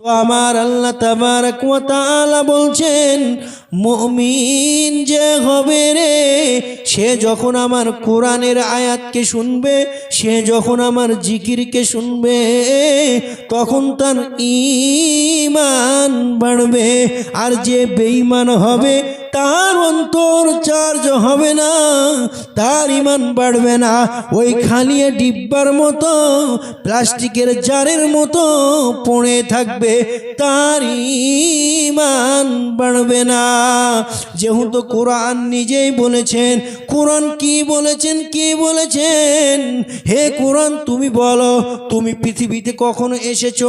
তো আমার আল্লাহ তাবারক ওয়া তাআলা বলছেন মুমিন যে হবে রে, সে যখন আমার কোরআনের আয়াতকে শুনবে, সে যখন আমার জিকিরকে শুনবে, তখন তার ইমান বাড়বে। আর যে বেঈমান হবে, তার অন্তর চার্জ হবে না, তার ইমান বাড়বে না। ওই খালিয়ে ডিব্বার মতো, প্লাস্টিকের জারের মতো পড়ে থাকবে, তার ইমান বাড়বে না। যেহেতু কোরআন নিজেই বলেছেন, কোরআন কি বলেছেন কি বলেছেন? হে কোরআন, তুমি বলো, তুমি পৃথিবীতে কখনো এসেছ?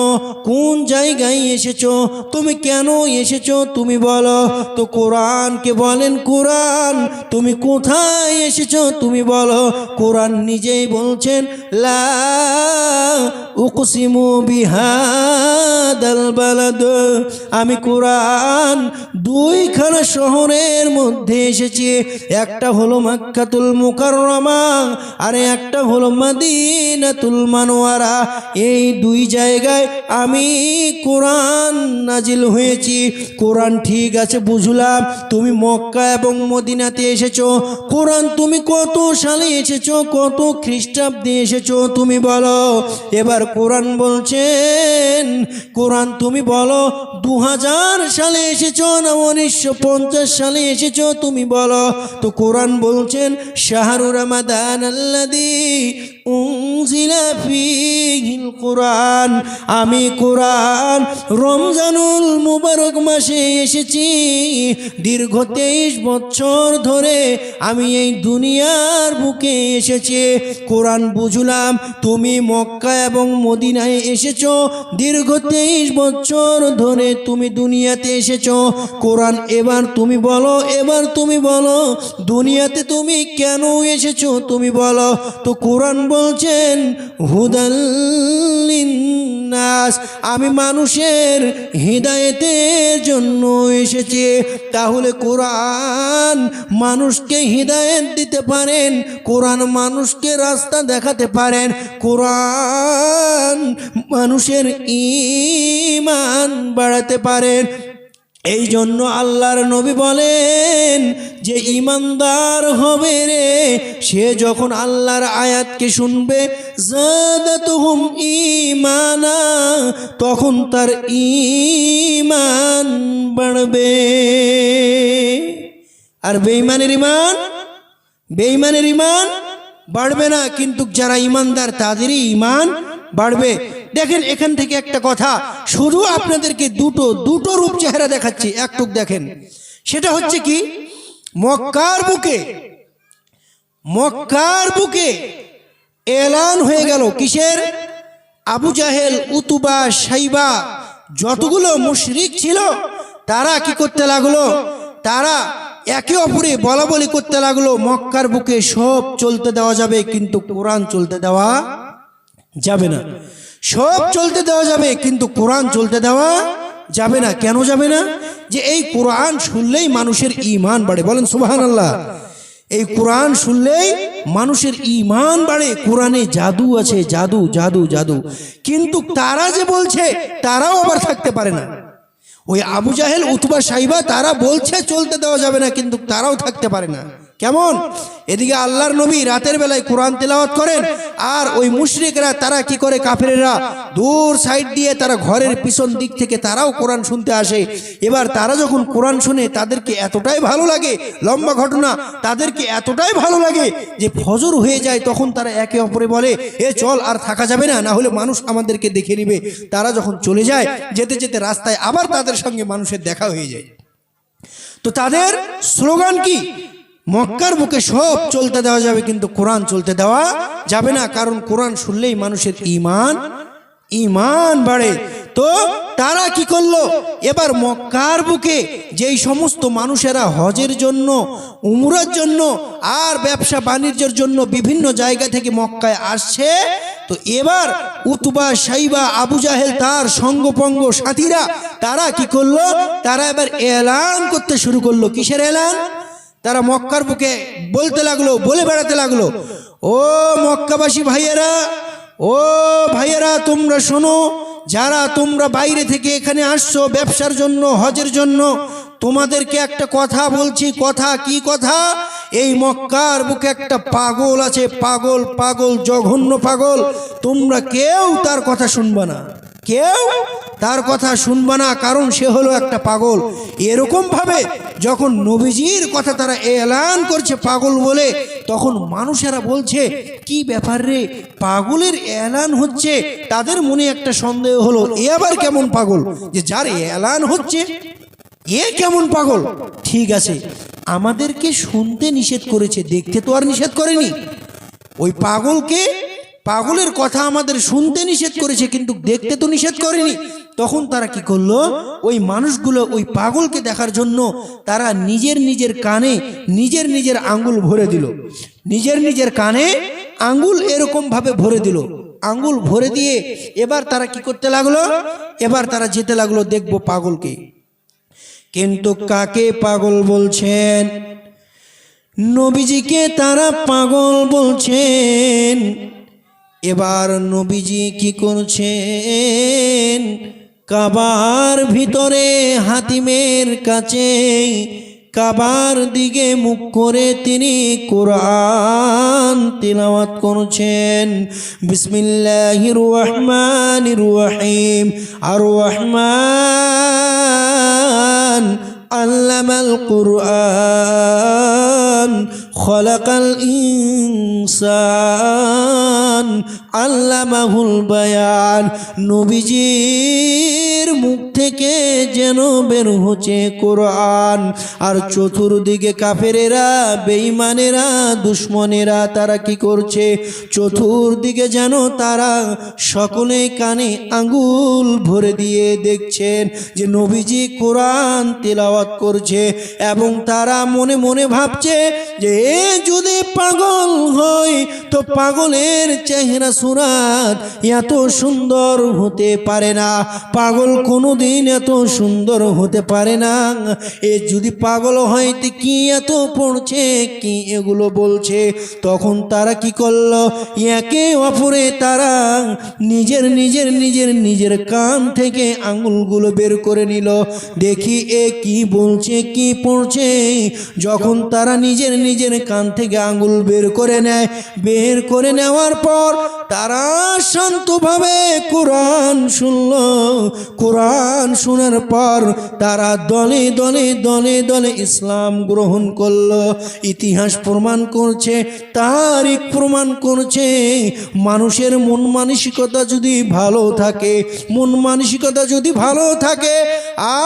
কোন জায়গায় এসেছ? তুমি কেন এসেছ? তুমি বলো। তো কোরআনকে বলেন, কোরআন, তুমি কোথায় এসেছ? তুমি বলো। কোরআন নিজেই বলছেন, লা বালাদ। আমি কোরআন দুইখানা শহরের মধ্যে এসেছি। একটা হলো মাক্কাতুল মুকাররমা, আর একটা হলো মাদিনাতুল মানোয়ারা এই দুই জায়গায় আমি কোরআন নাজিল হয়েছি। কোরআন ঠিক আছে, বুঝলাম। তুমি মক্কা এবং মদিনাতে এসেছ। কোরআন তুমি কত সালে এসেছ, কত খ্রিস্টাব্দে এসেছ, তুমি বলো। এবার কোরআন বলছেন, কোরআন তুমি বলো দু হাজার সালে এসেছ না উনিশশো পঞ্চাশ সালে এসেছ তুমি বলো। তো কোরআন বলছেন শাহরুর রমাদান আল্লাদি ফিহিল কোরআন। আমি কোরআন রমজানুল মুবারক মাসে এসেছি। দীর্ঘ তেইশ বছর ধরে আমি এই দুনিয়ার বুকে এসেছি। কোরআন বুঝলাম, তুমি মক্কা এবং মদিনায় এসেছ। দীর্ঘ তেইশ বছর ধরে তুমি দুনিয়াতে এসেছ। কোরআন এবার তুমি বলো, এবার তুমি বলো, দুনিয়াতে তুমি কেন এসেছ তুমি বলো। তো কোরআন বলছেন হুদাল্লিন্নাস আমি মানুষের হৃদায়তের জন্য এসেছি। তাহলে কোরআন মানুষকে হৃদায়ত দিতে পারেন, কোরআন মানুষকে রাস্তা দেখাতে পারেন। কোরআন মানুষের ইমান বাড়াতে পারেন এই জন্য আল্লাহর নবী বলেন যে ইমানদার হবে রে, সে যখন আল্লাহর আয়াতকে শুনবে ইমানা তখন তার ইমান বাড়বে। আর বেঈমানের ইমান বেঈমানের ইমান বাড়বে না, কিন্তু যারা ইমানদার তাদেরই ইমান বাড়বে। দেখেন এখান থেকে একটা কথা। শুধু আপনাদেরকে দুটো দুটো রূপ চেহারা দেখাচ্ছি একটুক দেখেন। সেটা হচ্ছে কি? মক্কার বুকে মক্কার বুকে এলান হয়ে গেল কিসের? আবু জাহেল, উতুবা, সাইবা, যতগুলো মুশরিক ছিল, তারা কি করতে লাগল? তারা একে অপরে বলা বলি করতে লাগল, মক্কার বুকে সব চলতে দেওয়া যাবে, কিন্তু কোরআন চলতে দেওয়া যাবে না। সব চলতে দেওয়া যাবে, কিন্তু কোরআন চলতে দেওয়া যাবে না। কেন যাবে না? যে এই কোরআন শুনলেই মানুষের ইমান বাড়ে। বলেন সুবাহান আল্লাহ এই কোরআন শুনলেই মানুষের ইমান বাড়ে। কোরআনে জাদু আছে, জাদু জাদু জাদু। কিন্তু তারা যে বলছে, তারাও আবার থাকতে পারে না। ওই আবু জাহেল, উতবা সাইবা, তারা বলছে চলতে দেওয়া যাবে না, কিন্তু তারাও থাকতে পারে না। কেমন? এদিকে আল্লাহর নবী রাতের বেলায় কোরআন তেলাওয়াত করেন, আর ওই মুশরিকরা তারা কি করে? কাফেরেরা দূর সাইড দিয়ে তারা ঘরের পিছন দিক থেকে তারাও কোরআন শুনতে আসে। এবার তারা যখন কোরআন শুনে তাদেরকে এতটাই ভালো লাগে, লম্বা ঘটনা, তাদেরকে এতটাই ভালো লাগে যে ফজর হয়ে যায়, তখন তারা একে অপরে বলে, এ চল আর থাকা যাবে না না হলে মানুষ আমাদেরকে দেখে নিবে। তারা যখন চলে যায়, যেতে যেতে রাস্তায় আবার তাদের সঙ্গে মানুষের দেখা হয়ে যায়। তো তাদের স্লোগান কি? মক্কার বুকে সব চলতে দেওয়া যাবে, কিন্তু কোরআন চলতে দেওয়া যাবে না। কারণ কোরআন শুনলেই মানুষের ইমান ইমান বাড়ে। তো তারা কি করল? এবার মক্কার বুকে যেই সমস্ত মানুষেরা হজের জন্য, উমরার জন্য, আর ব্যবসা বাণিজ্যের জন্য বিভিন্ন জায়গা থেকে মক্কায় আসছে, তো এবার উতবা, সাইবা, আবু জাহেল, তার সঙ্গপঙ্গ সাথীরা, তারা কি করল? তারা এবার এলান করতে শুরু করল। কিসের এলান? তারা মক্কার বুকে বলতে লাগল, বলে বেড়াতে লাগল, ও মক্কাবাসী ভাইয়েরা, ও ভাইয়েরা, তোমরা শোনো, যারা তোমরা বাইরে থেকে এখানে আসছো ব্যবসার জন্য, হজের জন্য, তোমাদেরকে একটা কথা বলছি, কথা কি কথা? এই মক্কার বুকে একটা পাগল আছে, পাগল পাগল, জঘন্য পাগল, তোমরা কেউ তার কথা শুনবে না। কেউ তার কথা শুনবে না, কারণ সে হলো একটা পাগল। এরকম ভাবে যখন নবীজির কথা তারা এলান করছে পাগল বলে, তখন মানুষেরা বলছে, কি ব্যাপার রে? পাগলের এলান হচ্ছে? তাদের মনে একটা সন্দেহ হলো, এ আবার কেমন পাগল? যে যার এলান হচ্ছে, এ কেমন পাগল? ঠিক আছে, আমাদেরকে শুনতে নিষেধ করেছে, দেখতে তো আর নিষেধ করেনি। ওই পাগলকে পাগলের কথা আমাদের শুনতে নিষেধ করেছে, কিন্তু দেখতে তো নিষেধ করেনি। তখন তারা কি করল? ওই মানুষগুলো ওই পাগলকে দেখার জন্য তারা নিজের নিজের কানে নিজের নিজের আঙ্গুল ভরে দিল। নিজের নিজের কানে আঙ্গুল এরকম ভাবে ভরে দিল। আঙ্গুল ভরে দিয়ে এবার তারা কি করতে লাগল? এবার তারা যেতে লাগল দেখব পাগলকে। কিন্তু কাকে পাগল বলছেন? নবীজিকে তারা পাগল বলছেন। এবার নবীজি কি করছেন? কাবার ভিতরে হাতিমের কাছে কাবার দিকে মুখ করে তিনি কোরআন তিলাওয়াত করছেন। বিসমিল্লাহ রহমানির রহিম। আর রহমান আল্লামাল কুরআ খলাকাল ইনসান আল্লামাহুল বায়ান নবীজির মুখ থেকে যেন বের হচ্ছে কোরআন। আর চতুর্দিকে কাফেরেরা, বেঈমানেরা, দুশ্মনেরা, তারা কি করছে? চতুর্দিকে যেন তারা সকলে কানে আঙ্গুল ভরে দিয়ে দেখছেন যে নবীজি কোরআন তেলাওয়াত করছে এবং তারা মনে মনে ভাবছে যে, এ যদি পাগল হয়, তো পাগলের চেহারা সুরাত এত সুন্দর হতে পারে না। পাগল কোনোদিন এত সুন্দর হতে পারে না। এ যদি পাগল হয় কি এত পড়ছে, কি এগুলো বলছে? তখন তারা কি করল? একে অপরে তারা নিজের নিজের নিজের নিজের কান থেকে আঙুলগুলো বের করে নিল। দেখি এ কি বলছে, কি পড়ছে? যখন তারা নিজের নিজের কান থেকে আঙুল বের করে নেয়, বের করে নেওয়ার পর তারা শান্তভাবে কোরআন শুনল। কোরআন শোনার পর তারা দলে দলে দলে দলে ইসলাম গ্রহণ করল। ইতিহাস প্রমাণ করছে, তারিখ প্রমাণ করছে। মানুষের মন মানসিকতা যদি ভালো থাকে, মন মানসিকতা যদি ভালো থাকে,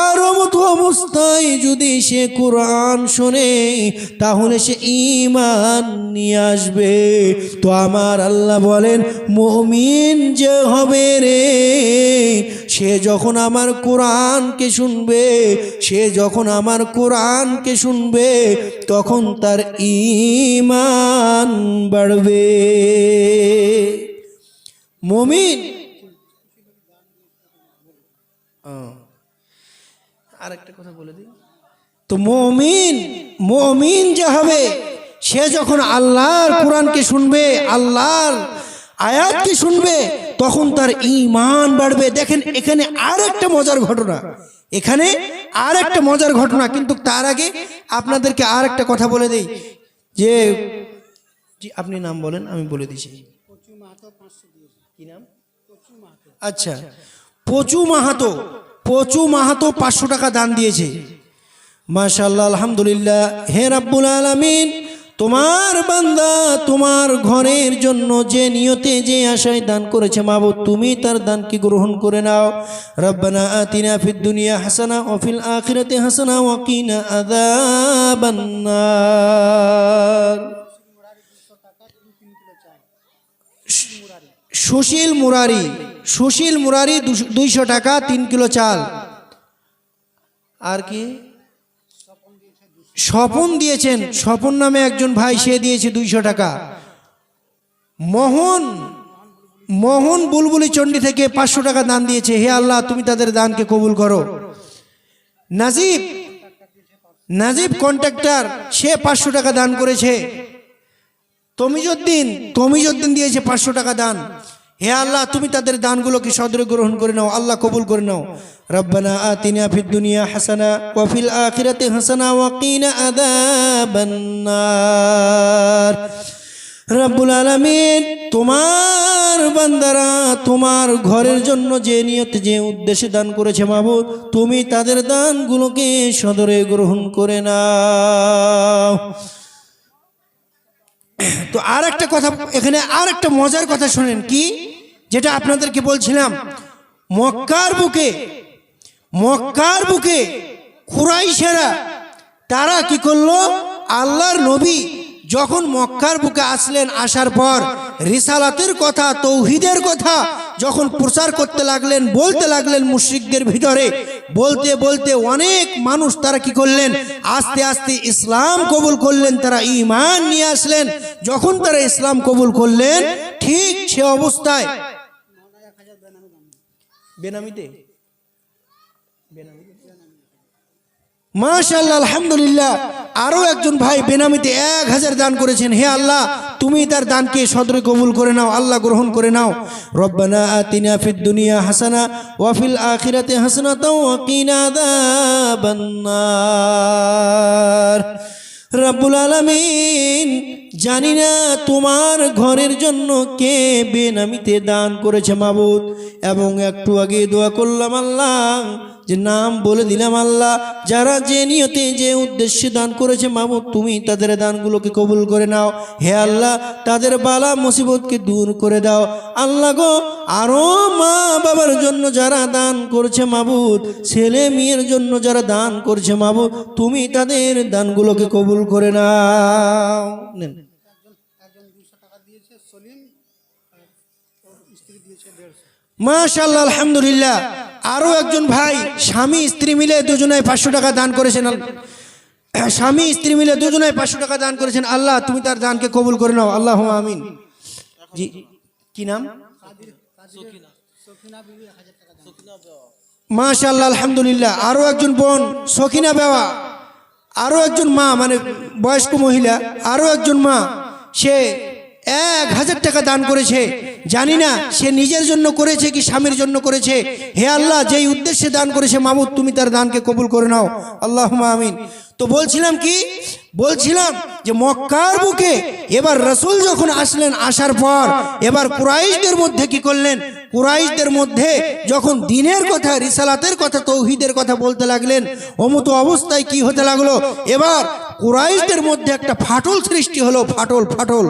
আর মতো অবস্থায় যদি সে কোরআন শোনে, তাহলে সে ইমান নিয়ে আসবে। তো আমার আল্লাহ বলেন, মমিন যে হবে রে, সে যখন আমার কোরআনকে শুনবে, সে যখন আমার কোরআনকে শুনবে, তখন তার ইমান বাড়বে। মমিন। আর একটা কথা বলে দিই। তো মমিন মমিন যে হবে, সে যখন আল্লাহর কোরআনকে শুনবে, আল্লাহর আয়াতকে শুনবে? তখন তার ইমান বাড়বে। দেখেন এখানে আর একটা মজার ঘটনা। এখানে আর একটা মজার ঘটনা কিন্তু তার আগে আপনাদেরকে আর একটা কথা বলে দেই। যে আপনি নাম বলেন আমি বলে কি নাম? আচ্ছা। পচু মাহাতো পচু মাহাতো পাঁচশো টাকা দান দিয়েছে। মাশাল্লাহ আলহামদুলিল্লাহ। হে রাব্বুল আলামিন তোমার বান্দা তোমার ঘরের জন্য যে নিয়তে যে আশায় দান করেছে মা মাবুদ, তুমি তার দানকে গ্রহণ করে নাও? রব্বানা আতিনা ফিদ দুনিয়া হাসানা ও ফিল আখিরাতে হাসানা ওয়া কিনা আযাবান নার সুশীল মুরারি সুশীল মুরারি দুইশো টাকা, তিন কিলো চাল। আর কি? স্বপন দিয়েছেন। স্বপন নামে একজন ভাই সে দিয়েছে দুইশো টাকা। মোহন মোহন বুলবুলি চণ্ডী থেকে পাঁচশো টাকা দান দিয়েছে। হে আল্লাহ তুমি তাদের দানকে কবুল করো। নাজিব নাজিব কন্ট্রাক্টর সে পাঁচশো টাকা দান করেছে। তমিজুদ্দিন তমিজুদ্দিন দিয়েছে পাঁচশো টাকা দান। হে আল্লাহ, তুমি তাদের দানগুলোকে সদরে গ্রহণ করে নাও, আল্লাহ কবুল করে নাও। রব্বানা আতিনা ফিদ দুনিয়া হাসানা ওয়া ফিল আখিরাতি হাসানা ওয়া কিনা আযাবান নার। রব্বুল আলামিন, তোমার বান্দারা তোমার ঘরের জন্য যে নিয়ত, যে উদ্দেশ্যে দান করেছে মাবুদ তুমি তাদের দানগুলোকে সদরে গ্রহণ করে নাও। তো আর একটা কথা, এখানে আর একটা মজার কথা শোনেন, কি? যেটা আপনাদেরকে বলছিলাম, মক্কার বুকে মক্কার বুকে কুরাইশেরা, তারা কি করল? আল্লাহর নবী যখন মক্কার বুকে আসলেন, আসার পর রিসালাতের কথা, তৌহিদের কথা যখন প্রচার করতে লাগলেন, বলতে লাগলেন মুশ্রিকদের ভিতরে, বলতে বলতে অনেক মানুষ তারা কি করলেন? আস্তে আস্তে ইসলাম কবুল করলেন, তারা ইমান নিয়ে আসলেন। যখন তারা ইসলাম কবুল করলেন, ঠিক সে অবস্থায় বেনামিতে? মাশাল্লাহ আলহামদুলিল্লাহ। আরও একজন ভাই বেনামিতে এক হাজার দান করেছেন। হে আল্লাহ তুমি তার দানকে সদরে কবুল করে নাও আল্লাহ গ্রহণ করে নাও। রব্বানা আতিনা ফিদ দুনিয়া হাসানা ওয়াফিল আখিরাতে হাসানা তাও কিনা দাবান্নার রব্বুল আলমিন, জানি না তোমার ঘরের জন্য কে বেনামিতে দান করেছে মাবুদ। এবং একটু আগে দোয়া করলাম আল্লাহ যে নাম বলে দিলাম আল্লাহ, যারা যে নিয়তে যে উদ্দেশ্যে দান করেছে মাবুদ তুমি তাদের দানগুলোকে কবুল করে নাও। হে আল্লাহ, তাদের বালা মুসিবতকে দূর করে দাও। আল্লাহ গো আরও মা বাবার জন্য যারা দান করছে মাবুদ ছেলে মেয়ের জন্য যারা দান করছে মাবুদ তুমি তাদের দানগুলোকে কবুল করে নাও। নেন। মাশাল্লাহ আলহামদুলিল্লাহ। আরও একজন ভাই স্বামী স্ত্রী মিলে দুজনায় পাঁচশো টাকা দান করেছেন স্বামী স্ত্রী মিলে দুজনায় পাঁচশো টাকা দান করেছেন। আল্লাহ তুমি তার দানকে কবুল করে নাও। আল্লাহ আমিন। জি কি নাম? মাশাল্লাহ আলহামদুলিল্লাহ। আরও একজন বোন সখিনা বেওয়া। আরও একজন মা মানে বয়স্ক মহিলা। আরও একজন মা। সে এক হাজার টাকা দান করেছে। জানি না, সে নিজের জন্য করেছে কি স্বামীর জন্য করেছে? হে আল্লাহ, যেই উদ্দেশ্যে দান করেছে মামুদ তুমি তার দানকে কবুল করে নাও। আল্লাহ আমিন। তো বলছিলাম কি? বলছিলাম যে মক্কার বুকে এবার রসুল যখন আসলেন আসার পর, এবার কুরাইশদের মধ্যে কি করলেন? কুরাইশদের মধ্যে যখন দিনের কথা, রিসালাতের কথা, তৌহিদের কথা বলতে লাগলেন, অমতো অবস্থায় কি হতে লাগল? এবার কুরাইশদের মধ্যে একটা ফাটল সৃষ্টি হলো, ফাটল ফাটল।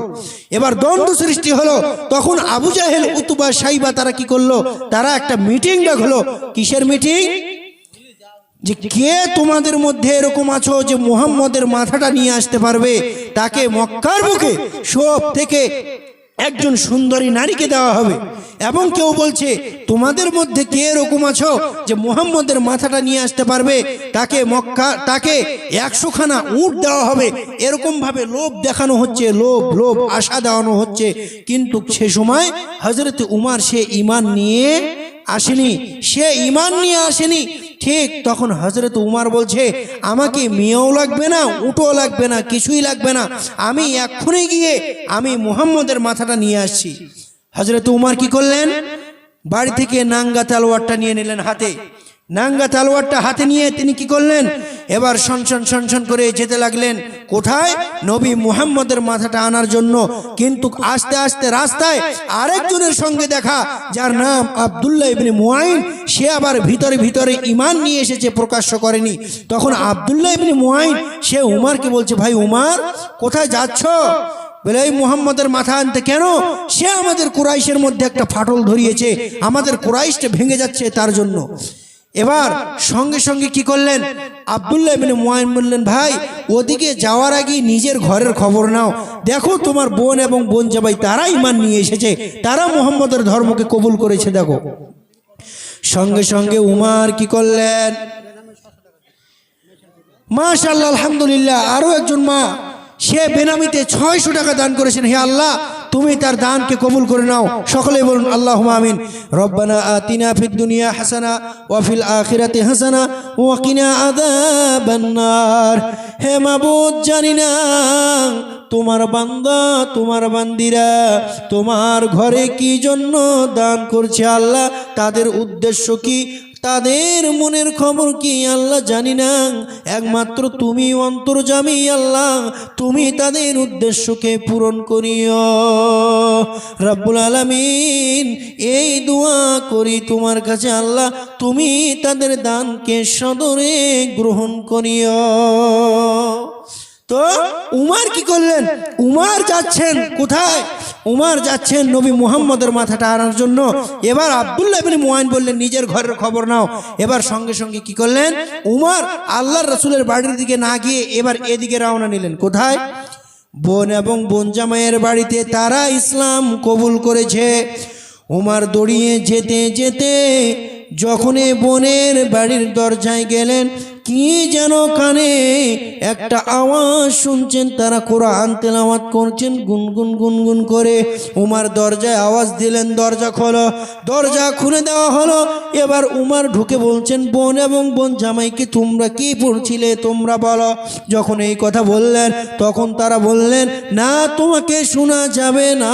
এবার দ্বন্দ্ব সৃষ্টি হলো, তখন আবু জাহেল, উতুবা, সাইবা তারা কি করল? তারা একটা মিটিং ডাকলো। কিসের মিটিং যে কে তোমাদের মধ্যে এরকম আছো যে মোহাম্মদের মাথাটা নিয়ে আসতে পারবে? তাকে মক্কার বুকে সব থেকে একজন সুন্দরী নারীকে দেওয়া হবে। এবং কেউ বলছে তোমাদের মধ্যে কে এরকম আছো যে মোহাম্মদের মাথাটা নিয়ে আসতে পারবে? তাকে মক্কা তাকে একশোখানা উট দেওয়া হবে। এরকম ভাবে লোভ দেখানো হচ্ছে লোভ লোভ আশা দেওয়ানো হচ্ছে। কিন্তু সে সময় হজরত উমার সে ইমান নিয়ে আসেনি। সে ইমান নিয়ে আসেনি। ঠিক তখন হজরত উমার বলছে আমাকে মেয়েও লাগবে না উটও লাগবে না কিছুই লাগবে না। আমি এক্ষুনি গিয়ে আমি মুহাম্মদের মাথাটা নিয়ে আসছি। হজরত উমার কি করলেন? বাড়ি থেকে নাঙ্গা তালোয়ারটা নিয়ে নিলেন হাতে। নাঙ্গা তালোয়ারটা হাতে নিয়ে তিনি কি করলেন? এবার সনসন সনসন করে যেতে লাগলেন। কোথায়? নবী মুহাম্মদের মাথাটা আনার জন্য। কিন্তু আস্তে আস্তে রাস্তায় আরেকজনের সঙ্গে দেখা, যার নাম আবদুল্লাহ ইবনে মুআইন। সে আবার ভিতরে ভিতরে ইমান নিয়ে এসেছে, প্রকাশ্য করেনি। তখন আবদুল্লাহ ইবনে মুআইন, সে উমারকে বলছে, ভাই উমার, কোথায় যাচ্ছ? বলে, এই মুহাম্মদের মাথা আনতে কেন? সে আমাদের কুরাইশের মধ্যে একটা ফাটল ধরিয়েছে। আমাদের কুরাইশটা ভেঙে যাচ্ছে তার জন্য। এবার সঙ্গে সঙ্গে কি করলেন? আবদুল্লাহ ইবনে মুআইন বললেন, ভাই, ওদিকে যাওয়ার আগে নিজের ঘরের খবর নাও। দেখো, তোমার বোন এবং বোন জামাই তারা ইমান নিয়ে এসেছে। তারা মোহাম্মদের ধর্মকে কবুল করেছে, দেখো। সঙ্গে সঙ্গে উমার কি করলেন? মাশাল্লাহ আলহামদুলিল্লাহ আরও একজন মা সে বেনামিতে ছয়শো টাকা দান করেছেন। হে আল্লাহ, তুমি তার দানকে কবুল করে নাও। সকলে বলুন আল্লাহ আমিন। রব্বানা আতিনা ফিদ দুনিয়া হাসানা ওয়াফিল আখিরাতে হাসানা ওয়াকিনা আদাবান্নার হে মাবুদ, জানি না তোমার বান্দা, তোমার বান্দিরা, তোমার ঘরে কি জন্য দান করছে আল্লাহ? তাদের উদ্দেশ্য কি? তাদের মনের খবর কি আল্লাহ জানি না। একমাত্র তুমি অন্তর্জামী আল্লাহ, তুমি তাদের উদ্দেশ্যকে পূরণ করিও। রাব্বুল আলামিন, এই দোয়া করি তোমার কাছে আল্লাহ, তুমি তাদের দানকে সদরে গ্রহণ করিও। তো উমার কি করলেন? উমার যাচ্ছেন কোথায়? উমার যাচ্ছেন নবী মুহাম্মদের মাথাটা আনার জন্য। এবার আব্দুল্লাহ বিন মুআইন বললেন, নিজের ঘরের খবর নাও। এবার সঙ্গে সঙ্গে কি করলেন? উমার আল্লাহর রসুলের বাড়ির দিকে না গিয়ে এবার এদিকে রওনা নিলেন। কোথায়? বোন এবং বোন জামাইয়ের বাড়িতে তারা ইসলাম কবুল করেছে। উমার দড়িয়ে যেতে যেতে যখন বোনের বাড়ির দরজায় গেলেন কি যেন কানে একটা আওয়াজ শুনছেন, তারা কোরআন তেলাওয়াত করছেন, গুনগুন গুনগুন করে। উমার দরজায় আওয়াজ দিলেন, দরজা খোলো। দরজা খুলে দেওয়া হলো। এবার উমার ঢুকে বলছেন, বোন এবং বোন জামাইকে তোমরা কি পড়ছিলে, তোমরা বলো। যখন এই কথা বললেন, তখন তারা বললেন, না, তোমাকে শোনা যাবে না।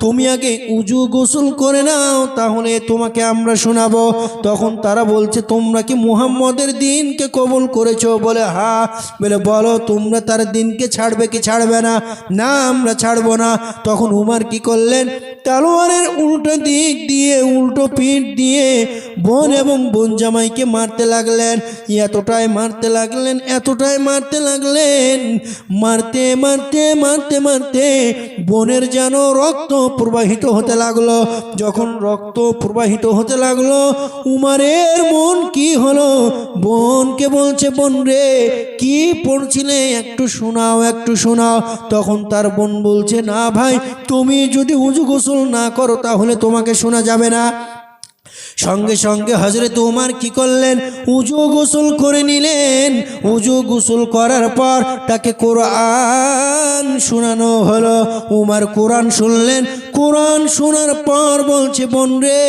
তুমি আগে উজু গোসল করে নাও, তাহলে তোমাকে আমরা শোনাবো। তখন তারা বলছে, তোমরা কি মুহাম্মদের দিনকে কবুল করেছ? বলে হ্যাঁ বলে, বলো, তোমরা তার দিনকে ছাড়বে কি ছাড়বে না? না, আমরা ছাড়বো না। তখন উমার কি করলেন? তালোয়ারের উল্টো দিক দিয়ে, উল্টো পিঠ দিয়ে বোন এবং বোন জামাইকে মারতে লাগলেন। এতটাই মারতে লাগলেন, এতটাই মারতে লাগলেন, মারতে মারতে মারতে মারতে বোনের যেন রক্ত প্রবাহিত হতে লাগল। যখন রক্ত প্রবাহিত হতে লাগল, উমারের মন কি হলো? বোনকে বলছে, বোন রে, কি পড়ছিলে? একটু শোনাও একটু শোনাও। তখন তার বোন বলছে, না ভাই, তুমি যদি উজু গোসল না করো, তাহলে তোমাকে শোনা যাবে না। সঙ্গে সঙ্গে হজরত উমার কি করলেন? উজু গোসল করে নিলেন। উজু গোসল করার পর তাকে কোরআন শোনানো হলো। উমার কোরআন শুনলেন। কোরআন শোনার পর বলছে, বোন রে,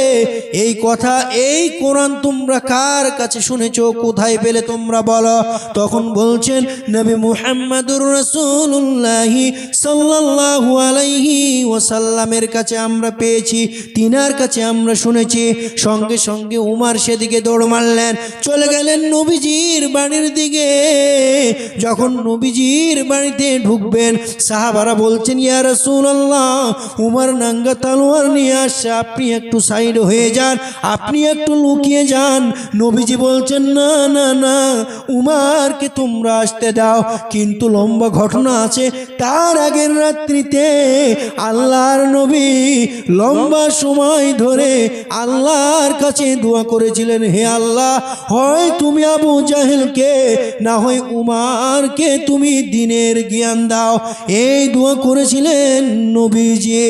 এই কথা, এই কোরআন তোমরা কার কাছে শুনেছো? কোথায় পেলে তোমরা বলো? তখন বলছেন, নবী মুহাম্মাদুর রাসূলুল্লাহি সাল্লাল্লাহু আলাইহি ওয়াসাল্লামের কাছে আমরা পেয়েছি, তিনার কাছে আমরা শুনেছি। সঙ্গে সঙ্গে উমার সেদিকে দৌড় মারলেন, চলে গেলেন নবীজির বাড়ির দিকে। যখন নবীজির বাড়িতে ঢুকবেন, সাহাবারা বলছেন, ইয়া রাসূলুল্লাহ, উমার নাঙ্গা তালোয়ার নিয়ে আসছে, আপনি একটু সাইড হয়ে যান, আপনি একটু লুকিয়ে যান। নবীজি বলছেন, না না না, উমারকে তোমরা আসতে দাও, কিন্তু লম্বা ঘটনা আছে, তার আগের রাত্রিতে আল্লাহর নবী লম্বা সময় ধরে আল্লাহর কাছে দোয়া করেছিলেন, হে আল্লাহ, হয় তুমি আবু জাহেলকে, না হয় উমারকে তুমি দিনের জ্ঞান দাও। এই দোয়া করেছিলেন নবীজি।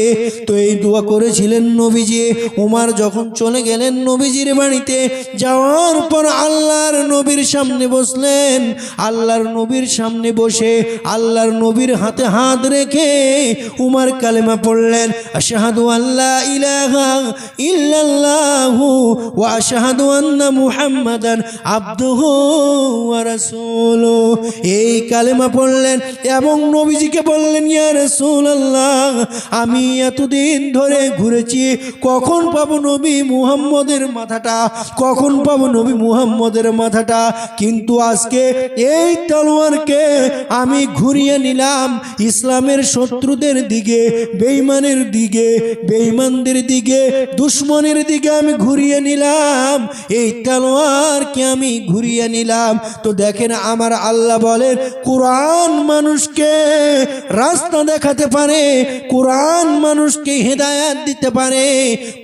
তো এই দোয়া করেছিলেন নবীজি। উমার যখন চলে গেলেন নবীজির বাড়িতে, যাওয়ার পর আল্লাহর নবীর সামনে বসলেন। আল্লাহর নবীর সামনে বসে আল্লাহর নবীর হাতে হাত রেখে উমার কালেমা পড়লেন। আশাহাদু আল্লাহ ইলাহা ইল্লাল্লাহু ওয়া আশহাদু আন্না মুহাম্মাদান আবদুহু ওয়া এই কালেমা পড়লেন এবং নবীজিকে বললেন, ইয়া রাসূলুল্লাহ, আমি এতদিন ধরে ঘুরেছি, কখন পাবো নবী মুহাম্মদের মাথাটা? কখন পাবো নবী মুহাম্মদের মাথাটা? কিন্তু আজকে এই তলোয়ারকে আমি ঘুরিয়ে নিলাম ইসলামের শত্রুদের দিকে, বেঈমানের দিকে, বেঈমানদের দিকে, দুশ্মনের দিকে আমি ঘুরিয়ে নিলাম। এই তলোয়ারকে আমি ঘুরিয়ে নিলাম। তো দেখেন, আমার আল্লাহ বলেন কোরআন মানুষকে রাস্তা দেখাতে পারে, কোরআন মানুষকে হেদায়াত দিতে পারে,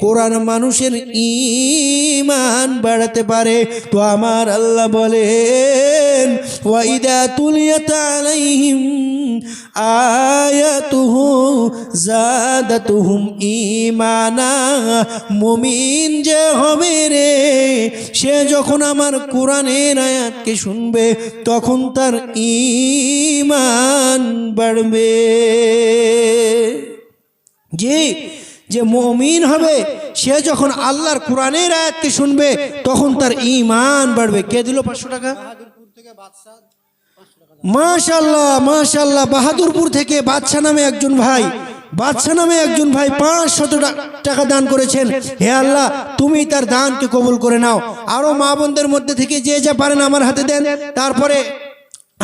কোরআন মানুষের ইমান বাড়াতে পারে। তো আমার আল্লাহ বলেন ওয়াইদা তুলিয়া আলাইহিম আয়াতুহু জাদাতুহুম ঈমানা। মুমিন যে হবে রে, সে যখন আমার কোরআনের আয়াতকে শুনবে, তখন তার ঈমান বাড়বে। জি যে মমিন হবে, সে যখন আল্লাহর কোরআনের আয়াতকে শুনবে, তখন তার ঈমান বাড়বে। কে দিল পাঁচশো টাকা? মাশাল্লাহ মাশাল্লাহ বাহাদুরপুর থেকে বাদশা নামে একজন ভাই, বাদশা নামে একজন ভাই পাঁচশত টাকা দান করেছেন। হে আল্লাহ, তুমি তার দানকে কবুল করে নাও। আরও মা বোনদের মধ্যে থেকে যে যা পারেন আমার হাতে দেন। তারপরে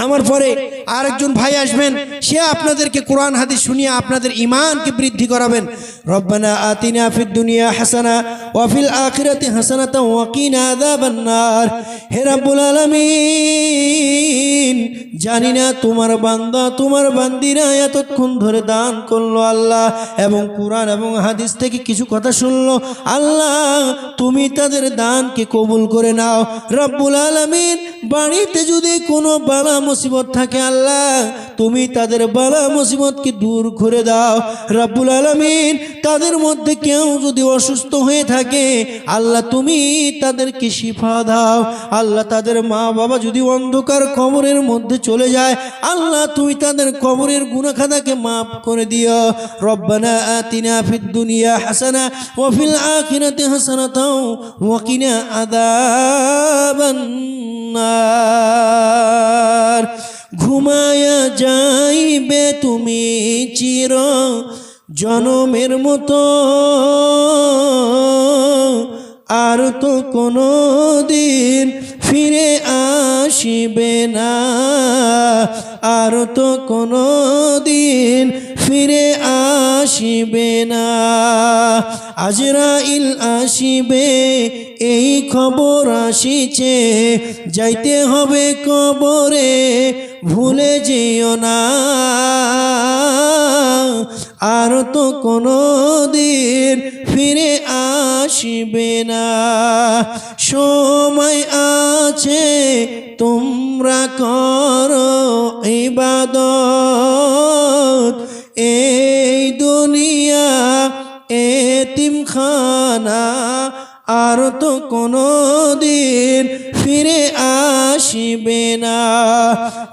আমার পরে আরেকজন ভাই আসবেন, সে আপনাদেরকে কোরআন, হাদিস শুনিয়ে আপনাদের ইমানকে বৃদ্ধি করাবেন। রব্বানা আতিনা ফিদ দুনিয়া হাসানা, ওয়া ফিল আখিরাতি হাসানাতাও ওয়া কিনা আযাবান নার। হে রাব্বুল আলামিন, জানি না তোমার বান্দা, তোমার বান্দিরা এতক্ষণ ধরে দান করল আল্লাহ এবং কোরআন এবং হাদিস থেকে কিছু কথা শুনলো। আল্লাহ, তুমি তাদের দানকে কবুল করে নাও। রব্বুল আলামিন, বাড়িতে যদি কোনো বালা মুসিবত থাকে আল্লাহ। তুমি তাদের বালা মুসিবতকে দূর করে দাও। রব্বুল আলমিন তাদের মধ্যে কেউ যদি অসুস্থ হয়ে থাকে, আল্লাহ তুমি তাদেরকে শিফা দাও। আল্লাহ তাদের মা বাবা যদি অন্ধকার কবরের মধ্যে চলে যায়, আল্লাহ তুমি তাদের কবরের গুনাখাদাকে মাফ করে দিও। রব্বানা আতিনা ফিদ দুনিয়া হাসানা ওয়া ফিল আখিরাতি হাসানাতাও ওয়া কিনা আযাবান নার ঘুমায়া যাইবে তুমি চির জনমের মতো। আর তো কোনো দিন ফিরে আসিবে না। আর তো কোনো দিন ফিরে আসিবে না। আজরাইল আসিবে, এই খবর আসিছে। যাইতে হবে কবরে, ভুলে যেও না। আর তো কোনো দিন ফিরে আসিবে না। সময় আছে, তোমরা করো ইবাদত। এই দুনিয়া এতিমখানা আর তো কোনো দিন ফিরে আসিবে না।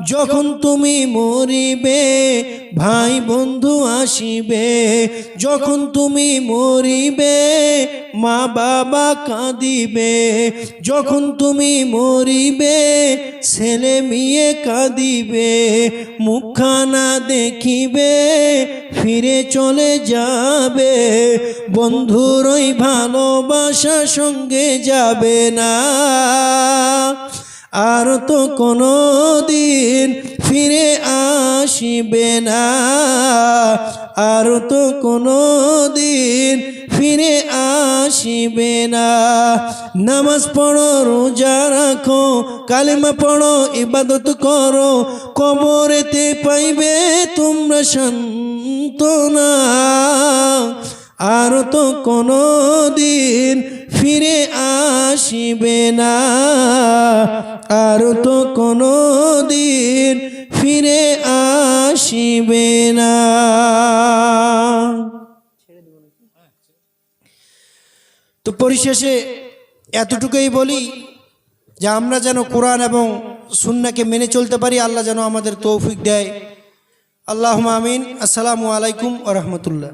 যখন তুমি মরিবে, ভাই বন্ধু আসিবে। যখন তুমি মরিবে, মা বাবা কাঁদিবে। যখন তুমি মরিবে, ছেলে মেয়ে কাঁদিবে। মুখখানা দেখিবে, ফিরে চলে যাবে। বন্ধুরই ভালোবাসা সঙ্গে যাবে না। আর তো কোনো দিন ফিরে আসিবে না। আর তো কোনো দিন ফিরে আসিবে না। নামাজ পড়ো, রোজা রাখো, কালিমা পড়ো, ইবাদত করো, কবরেতে পাইবে তোমরা শান্তনা আর তো কোনো দিন ফিরে আসিবে না। আর তো কোনো দিন ফিরে আসিবে না। তো পরিশেষে এতটুকুই বলি যে আমরা যেন কোরআন এবং সুন্নাকে মেনে চলতে পারি, আল্লাহ যেন আমাদের তৌফিক দেয়। আল্লাহ আমিন। আসসালামু আলাইকুম আ রহমতুল্লাহ।